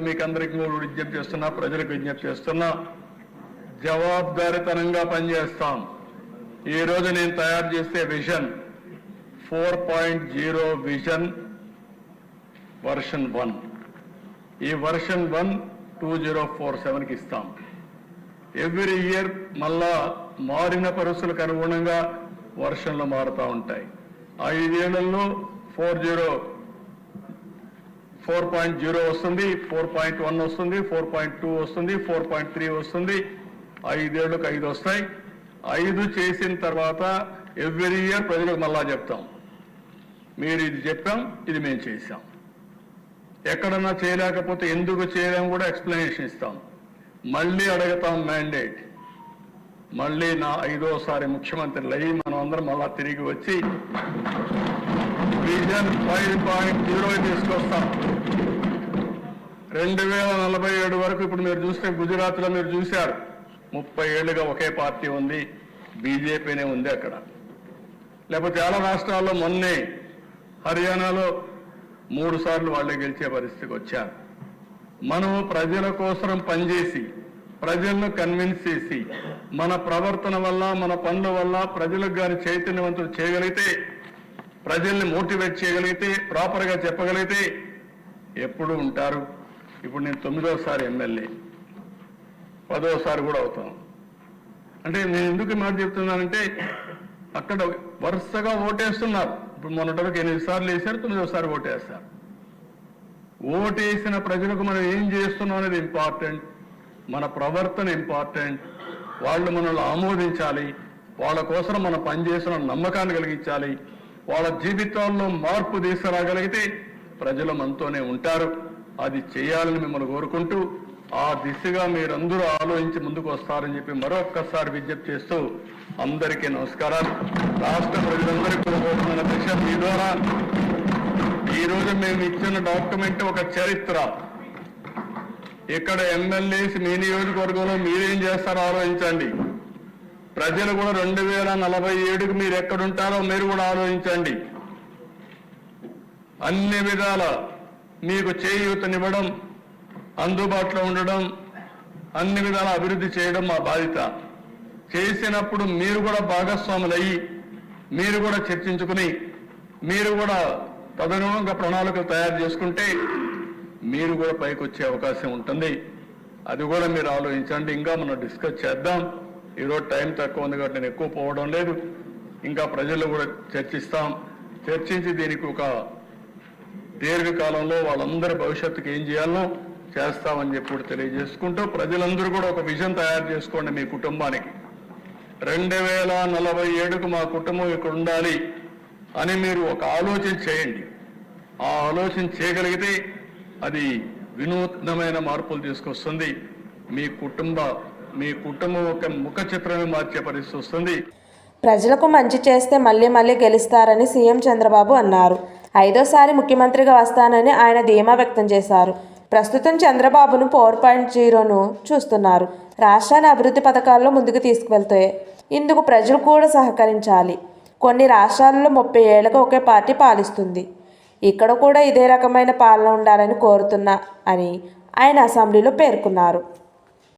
మీకు అందరికీ కూడా విజ్ఞప్తి చేస్తున్నా ప్రజలకు విజ్ఞప్తి చేస్తున్నా. జవాబుదారితనంగా పనిచేస్తాం. ఈ రోజు నేను తయారు చేసే vision four point zero vision version one. ఈ version one two zero four సెవెన్కి ఇస్తాం. ఎవ్రీ ఇయర్ మళ్ళా మారిన పరిస్థితులకు అనుగుణంగా వర్షన్లు మారుతూ ఉంటాయి. ఐదేళ్ళలో four zero four point zero వస్తుంది ఫోర్ పాయింట్ వన్ వస్తుంది ఫోర్ పాయింట్ టూ వస్తుంది ఫోర్ పాయింట్ త్రీ వస్తుంది. ఐదేళ్ళకు ఐదు వస్తాయి. ఐదు చేసిన తర్వాత ఎవ్రీ ఇయర్ ప్రజలకు మళ్ళా చెప్తాం. మీరు ఇది చెప్పాం ఇది మేము చేశాం. ఎక్కడన్నా చేయలేకపోతే ఎందుకు చేయలేము కూడా ఎక్స్ప్లెనేషన్ ఇస్తాం. మళ్ళీ అడుగుతాం మ్యాండేట్. మళ్ళీ నా ఐదోసారి ముఖ్యమంత్రి అయ్యి మనం అందరం మళ్ళా తిరిగి వచ్చి విజన్ ఫైవ్ పాయింట్ జీరో తీసుకొస్తాం. రెండు వేల నలభై ఏడు వరకు ఇప్పుడు మీరు చూస్తే గుజరాత్లో మీరు చూశారు. ముప్పై ఏళ్ళుగా ఒకే పార్టీ ఉంది బీజేపీనే ఉంది అక్కడ. లేకపోతే చాలా రాష్ట్రాల్లో మొన్నే హర్యానాలో మూడు సార్లు వాళ్ళే గెలిచే పరిస్థితికి వచ్చారు. మనము ప్రజల కోసం పనిచేసి ప్రజలను కన్విన్స్ చేసి మన ప్రవర్తన వల్ల మన పనుల వల్ల ప్రజలకు గాని చైతన్యవంతులు చేయగలిగితే ప్రజల్ని మోటివేట్ చేయగలిగితే ప్రాపర్గా చెప్పగలిగితే ఎప్పుడు ఉంటారు? ఇప్పుడు నేను తొమ్మిదోసారి ఎమ్మెల్యే. పదోసారి కూడా అవుతాం. అంటే నేను ఎందుకు మాట చెప్తున్నానంటే అక్కడ వరుసగా ఓటేస్తున్నారు. ఇప్పుడు మొన్నటి వరకు ఎనిమిది సార్లు వేశారు తొమ్మిదోసారి ఓటేస్తారు. ఓటేసిన ప్రజలకు మనం ఏం చేస్తున్నాం అనేది ఇంపార్టెంట్ మన ప్రవర్తన ఇంపార్టెంట్ వాళ్ళు మనల్ని ఆమోదించాలి. వాళ్ళ కోసం మనం పనిచేసిన నమ్మకాన్ని కలిగించాలి. వాళ్ళ జీవితాల్లో మార్పు తీసుకురాగలిగితే ప్రజలు మనతోనే ఉంటారు. అది చేయాలని మిమ్మల్ని కోరుకుంటూ ఆ దిశగా మీరందరూ ఆలోచించి ముందుకు వస్తారని చెప్పి మరొక్కసారి విజ్ఞప్తి చేస్తూ అందరికీ నమస్కారాలు. రాష్ట్ర ప్రజలందరికీ కూడా కోరుతున్న దిశ మీ ద్వారా ఈ రోజు మేము ఇచ్చిన డాక్యుమెంట్ ఒక చరిత్ర. ఇక్కడ ఎమ్మెల్యేస్ మీ నియోజకవర్గంలో మీరేం చేస్తారో ఆలోచించండి. ప్రజలు కూడా రెండు వేల నలభై ఏడుకి మీరు ఎక్కడుంటారో మీరు కూడా ఆలోచించండి. అన్ని విధాల మీకు చేయూతనివ్వడం అందుబాటులో ఉండడం అన్ని విధాల అభివృద్ధి చేయడం మా బాధ్యత. చేసినప్పుడు మీరు కూడా భాగస్వాములయ్యి మీరు కూడా చర్చించుకుని మీరు కూడా తదనుగుణంగా ప్రణాళికలు తయారు చేసుకుంటే మీరు కూడా పైకి వచ్చే అవకాశం ఉంటుంది. అది కూడా మీరు ఆలోచించండి. ఇంకా మనం డిస్కస్ చేద్దాం. ఈరోజు టైం తక్కువ ఉంది కాబట్టి నేను ఎక్కువ పోవడం లేదు. ఇంకా ప్రజలు కూడా చర్చిస్తాం. చర్చించి దీనికి ఒక దీర్ఘకాలంలో వాళ్ళందరి భవిష్యత్తుకి ఏం చేయాలో చేస్తామని చెప్పి కూడా తెలియజేసుకుంటూ ప్రజలందరూ కూడా ఒక విజన్ తయారు చేసుకోండి మీ కుటుంబానికి. రెండు వేల నలభై ఏడుకు మా కుటుంబం ఇక్కడ ఉండాలి అని మీరు ఒక ఆలోచన చేయండి. ఆ ఆలోచన చేయగలిగితే అది వినూత్నమైన మార్పులు తీసుకొస్తుంది. మీ కుటుంబ మీ కుటుంబం ఒక ముఖ చిత్రమే మార్చే పరిస్థితి వస్తుంది. ప్రజలకు మంచి చేస్తే మళ్ళీ మళ్ళీ గెలుస్తారని సీఎం చంద్రబాబు అన్నారు. ఐదోసారి ముఖ్యమంత్రిగా వస్తానని ఆయన ధీమా వ్యక్తం చేశారు. ప్రస్తుతం చంద్రబాబును ఫోర్ పాయింట్ జీరోను చూస్తున్నారు. రాష్ట్రాన్ని అభివృద్ధి పథకాల్లో ముందుకు తీసుకువెళ్తే ఇందుకు ప్రజలు కూడా సహకరించాలి. కొన్ని రాష్ట్రాల్లో ముప్పై ఏళ్ళకు ఒకే పార్టీ పాలిస్తుంది. ఇక్కడ కూడా ఇదే రకమైన పాలన ఉండాలని కోరుతున్నా అని ఆయన అసెంబ్లీలో పేర్కొన్నారు.